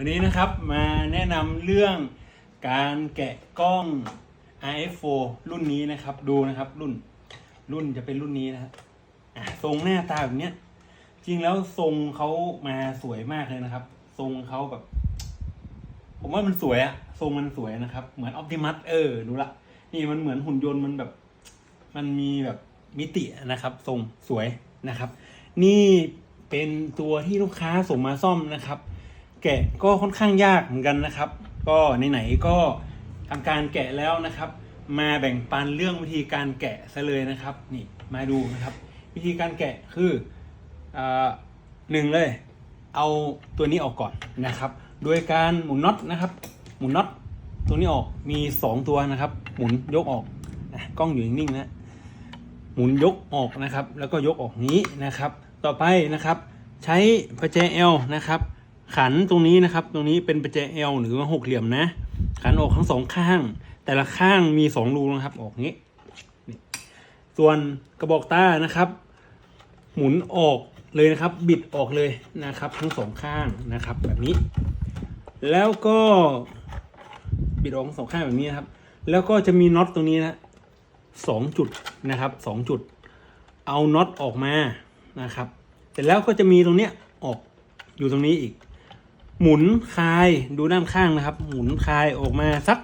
วันนี้นะครับมาแนะนำเรื่องการแกะกล้อง RF4 รุ่นนี้นะครับ ดูนะครับรุ่นรุ่นจะเป็นรุ่นนี้นะฮะทรงหน้าตาแบบเนี้ย จริงแล้วทรงเขามาสวยมากเลยนะครับ ทรงเขาแบบ ผมว่ามันสวยอะทรงมันสวยนะครับ เหมือนออ t ติมัสเออดูละนี่มันเหมือนหุ่นยนต์มันแบบ มันมีแบบมิตินะครับ ทรงสวยนะครับ นี่เป็นตัวที่ลูกค้าส่งมาซ่อมนะครับ แกะก็ค่อนข้างยากเหมือนกันนะครับ ก็ไหนๆก็ทำการแกะแล้วนะครับ มาแบ่งปันเรื่องวิธีการแกะซะเลยนะครับ นี่มาดูนะครับ วิธีการแกะคืออหนึ่งเลย เอาตัวนี้ออกก่อนนะครับ โดยการหมุนน็อตนะครับ หมุนน็อตตัวนี้ออกมีสองตัวนะครับ หมุนยกออกนะกล้องอยู่นิ่งๆนะหมุนยกออกนะครับ แล้วก็ยกออกนี้นะครับ ต่อไปนะครับ ใช้ประแจ L นะครับ ขันตรงนี้นะครับ ตรงนี้เป็นประแจ L หรือว่าหกเหลี่ยมนะ ขันออกทั้งสองข้าง แต่ละข้างมีสองรูนะครับ ออกนี้ ส่วนกระบอกตานะครับ หมุนออกเลยนะครับ บิดออกเลยนะครับ ทั้งสองข้างนะครับ แบบนี้ แล้วก็บิดออกทั้งสองข้างแบบนี้นะครับ แล้วก็จะมีน็อตตรงนี้นะสองจุดนะครับสองจุด เอาน็อตออกมานะครับ เสร็จแล้วก็จะมีตรงเนี้ยออกอยู่ตรงนี้อีก หมุนคลายดูด้านข้างนะครับ หมุนคลายออกมาสัก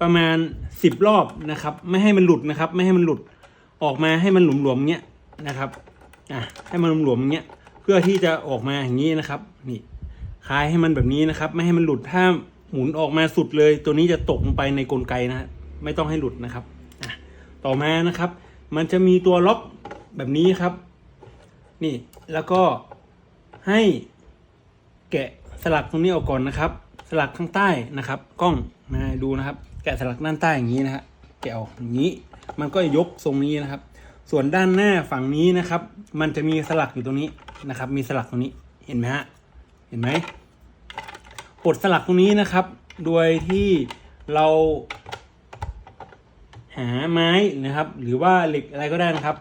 ประมาณสิบรอบนะครับ ไม่ให้มันหลุดนะครับ ไม่ให้มันหลุดออกมาให้มันหลวมๆเงี้ยนะครับอะให้มันหลวมๆเงี้ยเพื่อที่จะออกมาอย่างนี้นะครับ นี่คลายให้มันแบบนี้นะครับ ไม่ให้มันหลุดถ้าหมุนออกมาสุดเลย ตัวนี้จะตกลงไปในกลไกนะฮะไม่ต้องให้หลุดนะครับอะต่อมานะครับ มันจะมีตัวล็อกแบบนี้ครับ นี่แล้วก็ให้แกะ สลักตรงนี้ออกก่อนนะครับ สลักข้างใต้นะครับ กล้องมาดูนะครับ แกะสลักด้านใต้อย่างนี้นะฮะแกะออกอย่างนี้ มันก็ยกทรงนี้นะครับ ส่วนด้านหน้าฝั่งนี้นะครับ มันจะมีสลักอยู่ตรงนี้นะครับ มีสลักตรงนี้เห็นไหมฮะเห็นไหมปลดสลักตรงนี้นะครับ โดยที่เราหาไม้นะครับ หรือว่าเหล็กอะไรก็ได้นะครับ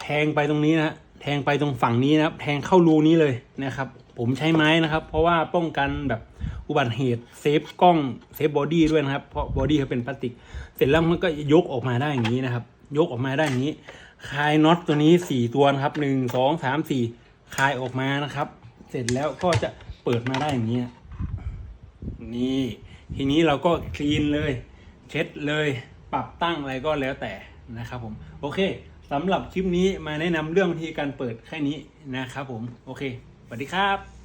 แทงไปตรงนี้นะฮะ ทงไปตรงฝั่งนี้นะครับ แทงเข้ารูนี้เลยนะครับ ผมใช้ไม้นะครับ เพราะว่าป้องกันแบบอุบัติเหตุเซฟกล้องเซฟบอดี้ด้วยนะครับ เพราะบอดี้เขาเป็นพลาสติก เสร็จแล้วมันก็ยกออกมาได้อย่างนี้นะครับ ยกออกมาได้อย่างนี้ คลายน็อตตัวนี้สี่ตัวนะครับหนึ่งสองสามสี่คลายออกมานะครับ เสร็จแล้วก็จะเปิดมาได้อย่างนี้นี่ทีนี้เราก็คลีนเลย เช็ดเลย ปรับตั้งอะไรก็แล้วแต่นะครับผม โอเค สำหรับคลิปนี้มาแนะนำเรื่องวิธีการเปิดแค่นี้นะครับผม โอเคสวัสดีครับ